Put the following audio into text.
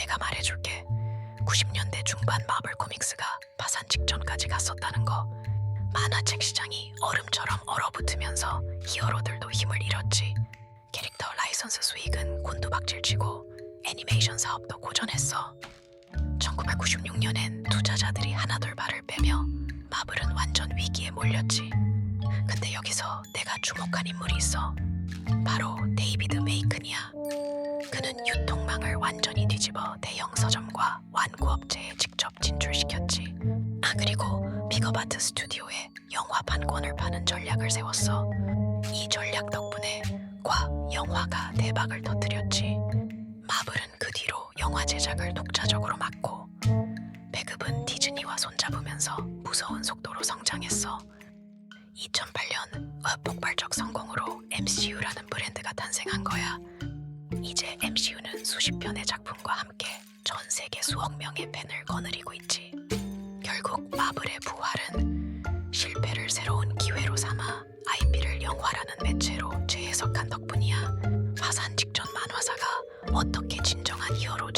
내가 말해줄게. 90년대 중반 마블 코믹스가 파산 직전까지 갔었다는 거. 만화책 시장이 얼음처럼 얼어붙으면서 히어로들도 힘을 잃었지. 캐릭터 라이선스 수익은 곤두박질치고 애니메이션 사업도 고전했어. 1996년엔 투자자들이 하나둘 발을 빼며 마블은 완전 위기에 몰렸지. 근데 여기서 내가 주목한 인물이 있어. 바로 데이비드 메이큰이야. 그는 유통망을 완전히 뒤집어 대형 서점과 완구업체에 직접 진출시켰지. 아 그리고 픽업아트 스튜디오에 영화 판권을 파는 전략을 세웠어. 이 전략 덕분에 과 영화가 대박을 터뜨렸지. 마블은 그 뒤로 영화 제작을 독자적으로 맡고 배급은 디즈니와 손잡으면서 무서운 속도로 성장했어. 2008년 폭발적 성공으로 MCU라는 브랜드가 탄생한 거야. 이제 MCU는 수십 편의 세계 수억 명의 팬을 거느리고 있지. 결국 마블의 부활은 실패를 새로운 기회로 삼아 IP를 영화라는 매체로 재해석한 덕분이야. 화산 직전 만화사가 어떻게 진정한 히어로